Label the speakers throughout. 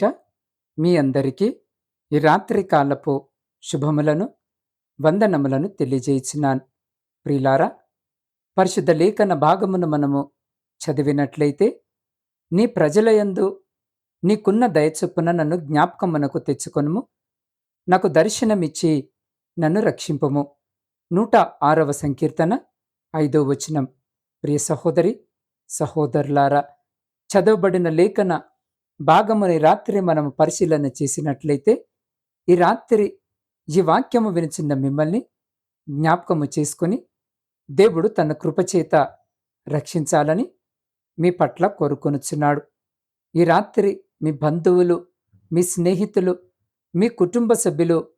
Speaker 1: పేరిట మీ అందరికీ ఈ రాత్రి కాలపు శుభములను వందనములను తెలియజేయించినాను ప్రిలారా పరిశుద్ధ లేఖన భాగమును మనము చదివినట్లయితే నీ ప్రజలయందు నీకున్న దయచొప్పున నన్ను జ్ఞాపకమునకు తెచ్చుకొనుము. నాకు దర్శనమిచ్చి నన్ను రక్షింపము. నూట ఆరవ సంకీర్తన ఐదో వచనం. ప్రియ సహోదరి సహోదరులారా చదవబడిన లేఖన భాగముని రాత్రి మనం పరిశీలన చేసినట్లయితే ఈ రాత్రి ఈ వాక్యము వినిచిన మిమ్మల్ని జ్ఞాపకము చేసుకొని దేవుడు తన కృపచేత రక్షించాలని మీ పట్ల కోరుకొనుచున్నాడు. ఈ రాత్రి మీ బంధువులు మీ స్నేహితులు మీ కుటుంబ సభ్యులు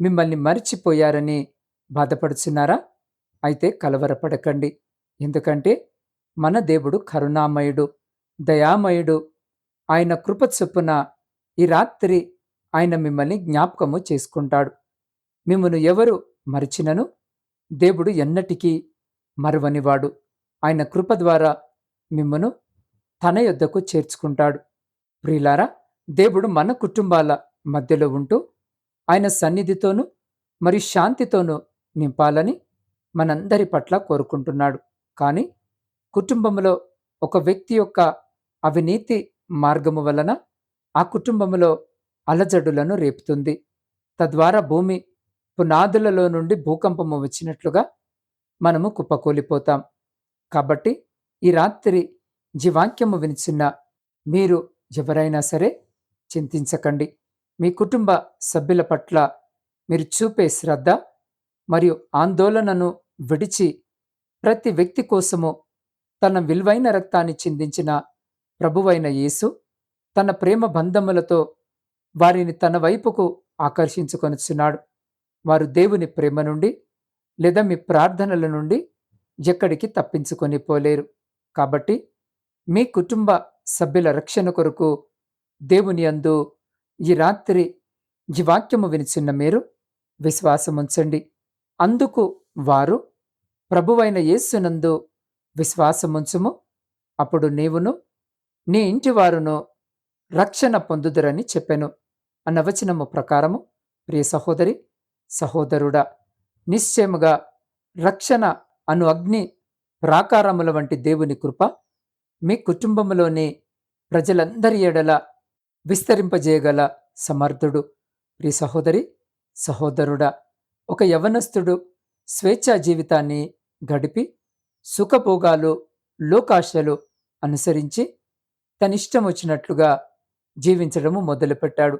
Speaker 1: మిమ్మల్ని మర్చిపోయారని బాధపడుచున్నారా? అయితే కలవరపడకండి. ఎందుకంటే మన దేవుడు కరుణామయుడు దయామయుడు ఆయన కృప చొప్పున ఈ రాత్రి ఆయన మిమ్మల్ని జ్ఞాపకము చేసుకుంటాడు. మిమ్మను ఎవరు మరిచినను? దేవుడు ఎన్నటికీ మరువనివాడు. ఆయన కృప ద్వారా మిమ్మను తన యొద్దకు చేర్చుకుంటాడు. ప్రియులారా దేవుడు మన కుటుంబాల మధ్యలో ఉంటూ ఆయన సన్నిధితోనూ మరియు శాంతితోనూ నింపాలని మనందరి పట్ల కోరుకుంటున్నాడు. కానీ కుటుంబంలో ఒక వ్యక్తి యొక్క అవినీతి మార్గము వలన ఆ కుటుంబంలో అలజడులను రేపుతుంది. తద్వారా భూమి పునాదులలో నుండి భూకంపము వచ్చినట్లుగా మనము కుప్పకూలిపోతాం. కాబట్టి ఈ రాత్రి జీవాక్యము వినిచిన్న మీరు ఎవరైనా సరే చింతించకండి. మీ కుటుంబ సభ్యుల పట్ల మీరు చూపే శ్రద్ధ మరియు ఆందోళనను విడిచి ప్రతి వ్యక్తి కోసము తన విలువైన రక్తాన్ని చిందించిన ప్రభువైన యేసు తన ప్రేమ బంధములతో వారిని తన వైపుకు ఆకర్షించుకొనిచున్నాడు. వారు దేవుని ప్రేమ నుండి లేదా మీ ప్రార్థనల నుండి ఎక్కడికి తప్పించుకొని పోలేరు. కాబట్టి మీ కుటుంబ సభ్యుల రక్షణ కొరకు దేవుని అందు ఈ రాత్రి ఈ వాక్యము వినిచిన్న మీరు విశ్వాసముంచండి. అందుకు వారు ప్రభువైన యేసునందు విశ్వాసముంచుము. అప్పుడు నీవును నీ ఇంటివారును రక్షణ పొందుదురని చెప్పెను. అన్న వచనము ప్రకారము ప్రియ సహోదరి సహోదరుడా నిశ్చయముగా రక్షణ అను అగ్ని ప్రాకారముల వంటి దేవుని కృప మీ కుటుంబంలోని ప్రజలందరి ఎడల విస్తరింపజేయగల సమర్థుడు. ప్రియ సహోదరి సహోదరుడా ఒక యవనస్తుడు స్వేచ్ఛా జీవితాన్ని గడిపి సుఖభోగాలు లోకాశలు అనుసరించి తనిష్టం వచ్చినట్లుగా జీవించడము మొదలుపెట్టాడు.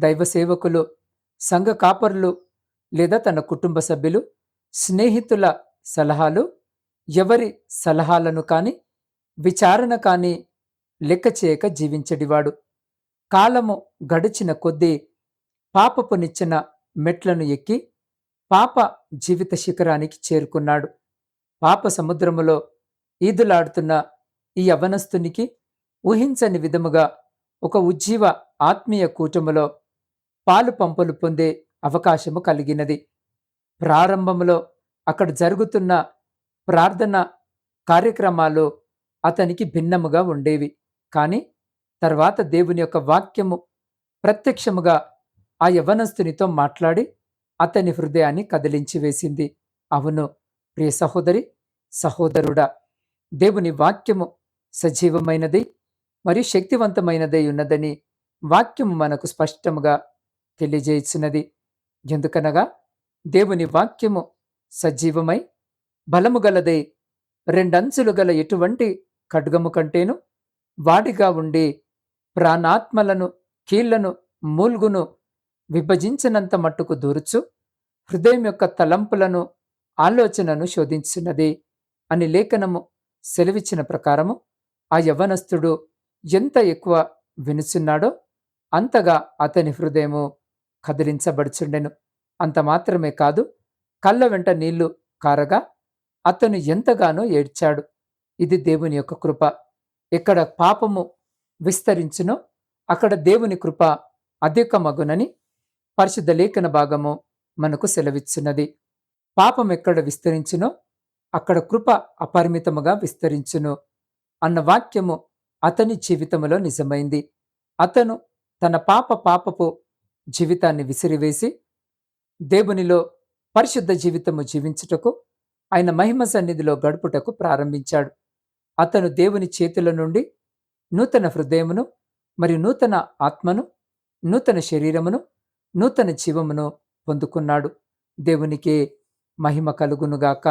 Speaker 1: దైవ సేవకులు సంఘ కాపరులు లేదా తన కుటుంబ సభ్యులు స్నేహితుల సలహాలు ఎవరి సలహాలను కానీ విచారణ కానీ లెక్క చేయక జీవించడివాడు. కాలము గడిచిన కొద్దీ పాపపు నిచ్చిన మెట్లను ఎక్కి పాప జీవిత శిఖరానికి చేరుకున్నాడు. పాప సముద్రములో ఈదులాడుతున్న ఈ యవనస్తునికి ఊహించని విధముగా ఒక ఉజ్జీవ ఆత్మీయ కూటములో పాలు పంపులు పొందే అవకాశము కలిగినది. ప్రారంభంలో అక్కడ జరుగుతున్న ప్రార్థన కార్యక్రమాలు అతనికి భిన్నముగా ఉండేవి. కానీ తర్వాత దేవుని యొక్క వాక్యము ప్రత్యక్షముగా ఆ యవనస్తునితో మాట్లాడి అతని హృదయాన్ని కదిలించి వేసింది. అవును ప్రియ సహోదరి సహోదరుడా దేవుని వాక్యము సజీవమైనది. మరియు శక్తివంతమైనదై ఉన్నదని వాక్యము మనకు స్పష్టముగా తెలియజేయుచున్నది. ఎందుకనగా దేవుని వాక్యము సజీవమై బలము గలదై రెండంచులు గల ఎటువంటి ఖడ్గము కంటేను వాడిగా ఉండి ప్రాణాత్మలను కీళ్ళను మూల్గును విభజించినంత మట్టుకు దూరుచు హృదయం యొక్క తలంపులను ఆలోచనను శోధించున్నది అని లేఖనము సెలవిచ్చిన ప్రకారము ఆ యవనస్తుడు ఎంత ఎక్కువ వినుచున్నాడో అంతగా అతని హృదయము కదిలించబడుచుండెను. అంత మాత్రమే కాదు కళ్ళ వెంట నీళ్ళు కారగా అతను ఎంతగానో ఏడ్చాడు. ఇది దేవుని యొక్క కృప. ఎక్కడ పాపము విస్తరించునో అక్కడ దేవుని కృప అధికమగునని పరిశుద్ధ లేఖన భాగము మనకు సెలవిచ్చున్నది పాపం ఎక్కడ విస్తరించునో అక్కడ కృప అపరిమితముగా విస్తరించును అన్న వాక్యము అతని జీవితంలో నిజమైంది. అతను తన పాప పాపపు జీవితాన్ని విసిరివేసి దేవునిలో పరిశుద్ధ జీవితము జీవించుటకు ఆయన మహిమ సన్నిధిలో గడుపుటకు ప్రారంభించాడు. అతను దేవుని చేతుల నుండి నూతన హృదయమును మరియు నూతన ఆత్మను నూతన శరీరమును నూతన జీవమును పొందుకున్నాడు. దేవునికే మహిమ కలుగునుగాక.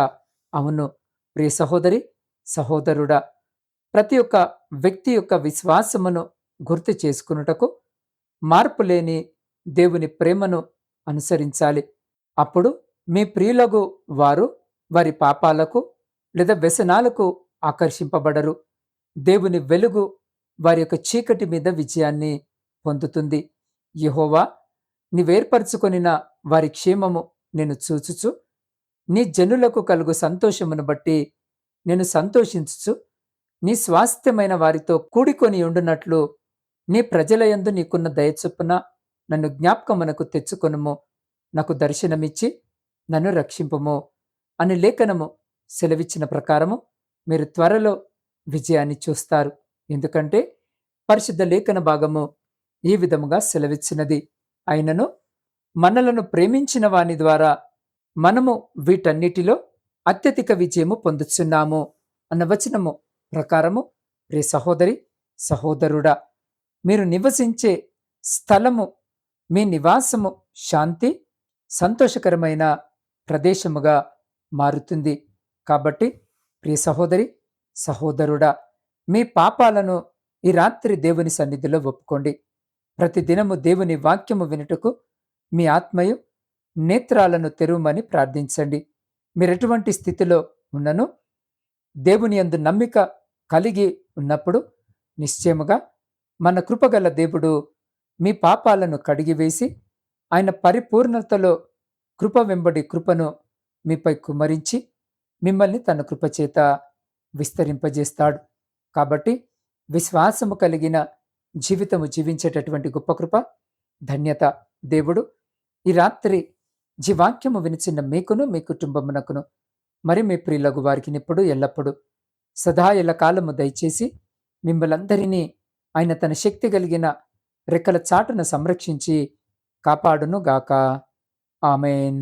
Speaker 1: అవును ప్రియ సహోదరి సహోదరుడా ప్రతి ఒక్క వ్యక్తి యొక్క విశ్వాసమును గుర్తు చేసుకున్నటకు మార్పు లేని దేవుని ప్రేమను అనుసరించాలి. అప్పుడు మీ ప్రియులకు వారు వారి పాపాలకు లేదా వ్యసనాలకు ఆకర్షింపబడరు. దేవుని వెలుగు వారి యొక్క చీకటి మీద విజయాన్ని పొందుతుంది. యహోవా నీవేర్పరచుకొనిన వారి క్షేమము నేను చూచుచు. నీ జనులకు కలుగు సంతోషమును బట్టి నేను సంతోషించుచు. నీ స్వాస్థ్యమైన వారితో కూడికొని ఉండునట్లు నీ ప్రజలయందు నీకున్న దయచొప్పున నన్ను జ్ఞాపకమునకు తెచ్చుకొనుము. నాకు దర్శనమిచ్చి నన్ను రక్షింపము అని లేఖనము సెలవిచ్చిన ప్రకారము మీరు త్వరలో విజయాన్ని చూస్తారు. ఎందుకంటే పరిశుద్ధ లేఖన భాగము ఈ విధముగా సెలవిచ్చినది. అయినను మనలను ప్రేమించిన వాని ద్వారా మనము వీటన్నిటిలో అత్యధిక విజయము పొందుచున్నాము అన్న వచనము ప్రకారము ప్రియ సహోదరి సహోదరుడా మీరు నివసించే స్థలము మీ నివాసము శాంతి సంతోషకరమైన ప్రదేశముగా మారుతుంది. కాబట్టి ప్రియ సహోదరి సహోదరుడా మీ పాపాలను ఈ రాత్రి దేవుని సన్నిధిలో ఒప్పుకోండి. ప్రతిదినము దేవుని వాక్యము వినుటకు మీ ఆత్మయు నేత్రాలను తెరువమని ప్రార్థించండి. మీరెటువంటి స్థితిలో ఉన్నను దేవుని అందు నమ్మిక కలిగి ఉన్నప్పుడు నిశ్చయముగా మన కృపగల దేవుడు మీ పాపాలను కడిగివేసి ఆయన పరిపూర్ణతలో కృప వెంబడి కృపను మీపై కుమరించి మిమ్మల్ని తన కృపచేత విస్తరింపజేస్తాడు. కాబట్టి విశ్వాసము కలిగిన జీవితము జీవించేటటువంటి గొప్ప కృప ధన్యత దేవుడు. ఈ రాత్రి జీవాక్యము వినిచిన మీకును మీ కుటుంబమునకును మరి మీ ప్రియులకు వారికి ఇప్పుడు ఎల్లప్పుడూ సదా ఎల్ల కాలము దయచేసి మిమ్మలందరినీ ఆయన తన శక్తి కలిగిన రెక్కల చాటును సంరక్షించి కాపాడును గాక ఆమెన్.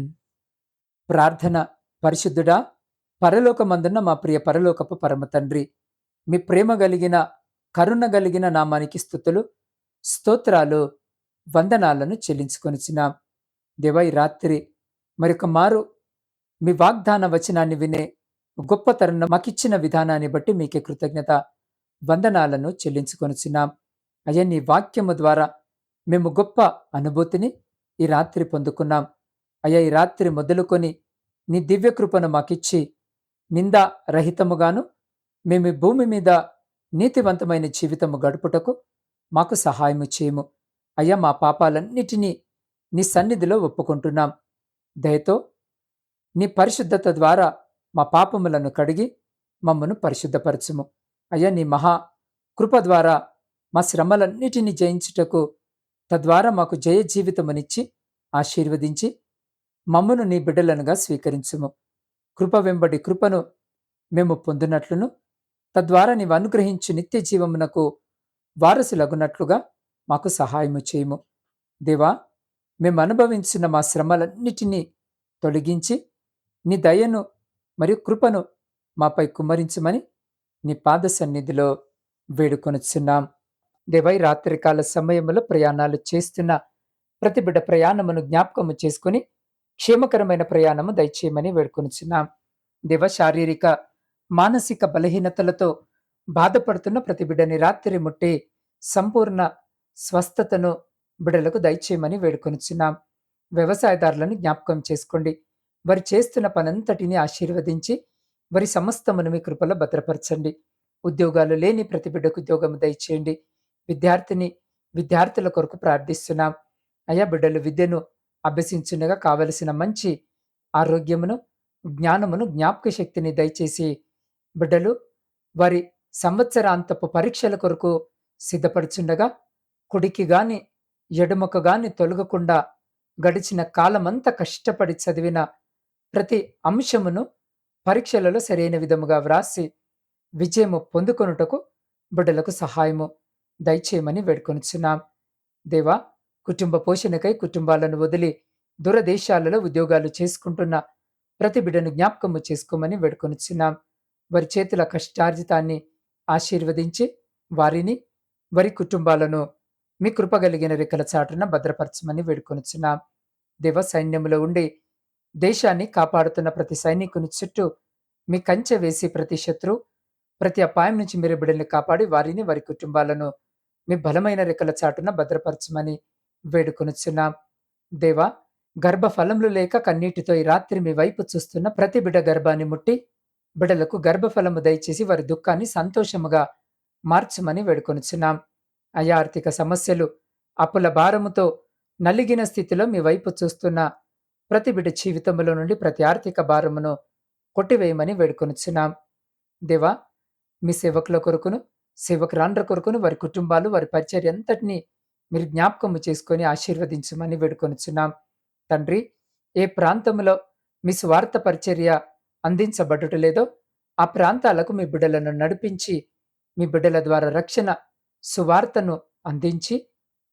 Speaker 1: ప్రార్థన పరిశుద్ధుడా పరలోకమందున్న మా ప్రియ పరలోకపు పరమ తండ్రి మీ ప్రేమ కలిగిన కరుణ కలిగిన నామానికి స్థుతులు స్తోత్రాలు వందనాలను చెల్లించుకొనిచ్చినాం దేవై రాత్రి మరొక మారు మీ వాగ్దాన వచనాన్ని వినే గొప్ప తరుణం మాకిచ్చిన విధానాన్ని బట్టి మీకే కృతజ్ఞత వందనాలను చెల్లించుకొనిచున్నాం. అయ్యా నీ వాక్యము ద్వారా మేము గొప్ప అనుభూతిని ఈ రాత్రి పొందుకున్నాం. అయ్యా ఈ రాత్రి మొదలుకొని నీ దివ్యకృపను మాకిచ్చి నిందా రహితముగాను మేము భూమి మీద నీతివంతమైన జీవితము గడుపుటకు మాకు సహాయము చేయము. అయ్యా మా పాపాలన్నిటినీ నీ సన్నిధిలో ఒప్పుకుంటున్నాం. దయతో నీ పరిశుద్ధత ద్వారా మా పాపములను కడిగి మమ్మను పరిశుద్ధపరచుము. అయ్యా నీ మహా కృప ద్వారా మా శ్రమలన్నిటినీ జయించుటకు తద్వారా మాకు జయ జీవితమునిచ్చి ఆశీర్వదించి మమ్మను నీ బిడ్డలనుగా స్వీకరించుము. కృప వెంబడి కృపను మేము పొందినట్లును తద్వారా నీవు అనుగ్రహించు నిత్య జీవమునకు వారసులగునట్లుగా మాకు సహాయము చేయము. దేవా మేము అనుభవించిన మా శ్రమలన్నిటినీ తొలగించి నీ దయను మరియు కృపను మాపై కుమ్మరించమని నీ పాద సన్నిధిలో వేడుకొనుచున్నాం. దేవై రాత్రికాల సమయంలో ప్రయాణాలు చేస్తున్న ప్రతి బిడ్డ ప్రయాణమును జ్ఞాపకము చేసుకుని క్షేమకరమైన ప్రయాణము దయచేయమని వేడుకొనుచున్నాం. దేవ శారీరక మానసిక బలహీనతలతో బాధపడుతున్న ప్రతి బిడ్డని రాత్రి ముట్టి సంపూర్ణ స్వస్థతను బిడ్డలకు దయచేయమని వేడుకొనుచున్నాం. వ్యవసాయదారులను జ్ఞాపకం చేసుకోండి. వారు చేస్తున్న పనంతటిని ఆశీర్వదించి వారి సమస్తమును మీ కృపలో భద్రపరచండి. ఉద్యోగాలు లేని ప్రతి బిడ్డకు ఉద్యోగం దయచేయండి. విద్యార్థిని విద్యార్థుల కొరకు ప్రార్థిస్తున్నాం. అయ్యా బిడ్డలు విద్యను అభ్యసించుండగా కావలసిన మంచి ఆరోగ్యమును జ్ఞానమును జ్ఞాపక శక్తిని దయచేసి బిడ్డలు వారి సంవత్సరాంతపు పరీక్షల కొరకు సిద్ధపడుచుండగా కుడికి గాని ఎడుమకు గాని తొలగకుండా గడిచిన కాలమంతా కష్టపడి చదివిన ప్రతి అంశమును పరీక్షలలో సరైన విధముగా వ్రాసి విజయము పొందుకొనుటకు బిడ్డలకు సహాయము దయచేయమని వేడుకొనుచున్నాం. దేవా కుటుంబ పోషణకై కుటుంబాలను వదిలి దూరదేశాలలో ఉద్యోగాలు చేసుకుంటున్న ప్రతి బిడ్డను జ్ఞాపకము చేసుకోమని వేడుకొనుచున్నాం. వారి చేతుల కష్టార్జితాన్ని ఆశీర్వదించి వారిని వారి కుటుంబాలను మీ కృపగలిగిన రెక్కల చాటున భద్రపరచమని వేడుకొనుచున్నాం. దేవ సైన్యములో ఉండి దేశాన్ని కాపాడుతున్న ప్రతి సైనికుని చుట్టూ మీ కంచె వేసి ప్రతి శత్రు ప్రతి అపాయం నుంచి మీరు బిడ్డల్ని కాపాడి వారిని వారి కుటుంబాలను మీ బలమైన రెక్కల చాటున భద్రపరచమని వేడుకొనుచున్నాం. దేవా గర్భఫలములు లేక కన్నీటితో ఈ రాత్రి మీ వైపు చూస్తున్న ప్రతి బిడ్డ గర్భాన్ని ముట్టి బిడ్డలకు గర్భఫలము దయచేసి వారి దుఃఖాన్ని సంతోషముగా మార్చమని వేడుకొనుచున్నాం. అయా ఆర్థిక సమస్యలు అప్పుల భారముతో నలిగిన స్థితిలో మీ వైపు చూస్తున్న ప్రతి బిడ్డ జీవితంలో నుండి ప్రతి ఆర్థిక భారమును కొట్టివేయమని వేడుకొనిచ్చున్నాం దేవా మీ సేవకుల కొరకును సేవకురాండ్ర కొరకును వారి కుటుంబాలు వారి పరిచర్య అంతటినీ మీరు జ్ఞాపకము చేసుకొని ఆశీర్వదించమని వేడుకొనిచ్చున్నాం తండ్రి ఏ ప్రాంతంలో మీ స్వార్థ పరిచర్య అందించబడుట లేదో ఆ ప్రాంతాలకు మీ బిడ్డలను నడిపించి మీ బిడ్డల ద్వారా రక్షణ సువార్తను అందించి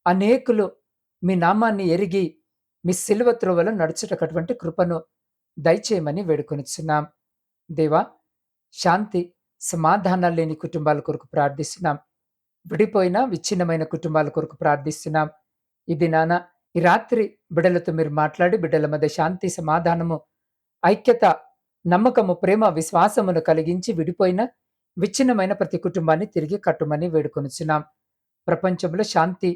Speaker 1: అనేకులు మీ నామాన్ని ఎరిగి మీ సిలువ త్రోవలో నడుచుటటువంటి కృపను దయచేయమని వేడుకొనిచున్నాం. దేవా శాంతి సమాధానాలు లేని కుటుంబాల కొరకు ప్రార్థిస్తున్నాం. విడిపోయిన విచ్ఛిన్నమైన కుటుంబాల కొరకు ప్రార్థిస్తున్నాం. ఇది నాన్న ఈ రాత్రి బిడ్డలతో మీరు మాట్లాడి బిడ్డల మధ్య శాంతి సమాధానము ఐక్యత నమ్మకము ప్రేమ విశ్వాసమును కలిగించి విడిపోయిన విచ్ఛిన్నమైన ప్రతి కుటుంబాన్ని తిరిగి కట్టుమని వేడుకొనిచున్నాం. ప్రపంచంలో శాంతి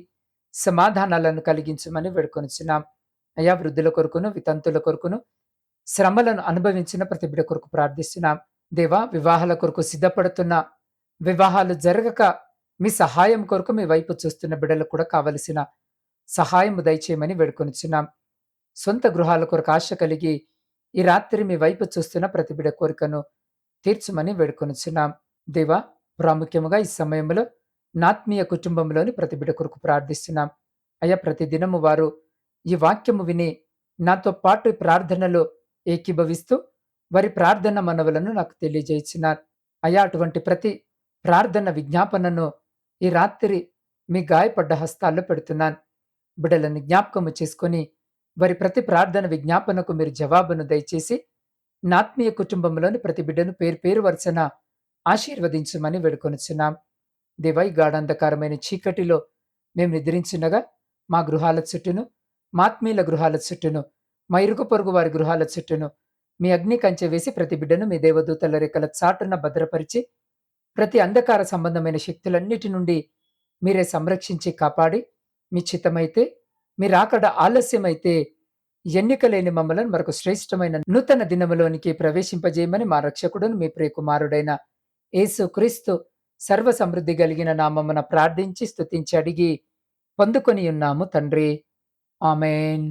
Speaker 1: సమాధానాలను కలిగించమని వేడుకొనిచున్నాం. అయ్యా వృద్ధుల కొరకును వితంతుల కొరకును శ్రమలను అనుభవించిన ప్రతి బిడ్డ కొరకు ప్రార్థిస్తున్నాం. దేవా వివాహాల కొరకు సిద్ధపడుతున్న వివాహాలు జరగక మీ సహాయం కొరకు మీ వైపు చూస్తున్న బిడ్డలకు కూడా కావలసిన సహాయం దయచేయమని వేడుకొనిచున్నాం. సొంత గృహాల కొరకు ఆశ కలిగి ఈ రాత్రి మీ వైపు చూస్తున్న ప్రతి బిడ్డ కోరికను తీర్చమని వేడుకొనిచున్నాం. దేవా ప్రాముఖ్యముగా ఈ సమయంలో నాత్మీయ కుటుంబంలోని ప్రతి బిడ్డ కొరకు ప్రార్థిస్తున్నాం. అయ్యా ప్రతి దినము వారు ఈ వాక్యము విని నాతో పాటు ప్రార్థనలో ఏకీభవిస్తూ వారి ప్రార్థన మనవులను నాకు తెలియజేసినారు అయా అటువంటి ప్రతి ప్రార్థన విజ్ఞాపనను ఈ రాత్రి మీ గాయపడ్డ హస్తాల్లో పెడుతున్నాను. బిడ్డలను జ్ఞాపకము చేసుకొని వారి ప్రతి ప్రార్థన విజ్ఞాపనకు మీరు జవాబును దయచేసి నాత్మీయ కుటుంబంలోని ప్రతి బిడ్డను పేరు పేరు వరుసన ఆశీర్వదించమని వేడుకొనుచున్నాం. దేవై గాఢంధకారమైన చీకటిలో మేము నిద్రించినగా మా గృహాల చుట్టూను మాత్మీల గృహాల చుట్టూను మా ఇరుగు పొరుగు వారి గృహాల చుట్టూను మీ అగ్ని కంచె వేసి ప్రతి బిడ్డను మీ దేవదూతల రెక్కల చాటున భద్రపరిచి ప్రతి అంధకార సంబంధమైన శక్తులన్నిటి నుండి మీరే సంరక్షించి కాపాడి మీ చిత్తమైతే మీరు అక్కడ ఆలస్యమైతే ఎన్నిక లేని మమ్మలను మరొక శ్రేష్టమైన నూతన దినములోనికి ప్రవేశింపజేయమని మా రక్షకుడును మీ ప్రియకుమారుడైన యేసు క్రీస్తు సర్వ సమృద్ధి కలిగిన నామమున ప్రార్థించి స్తుతించి అడిగి పొందుకొని ఉన్నాము తండ్రి. ఆమెన్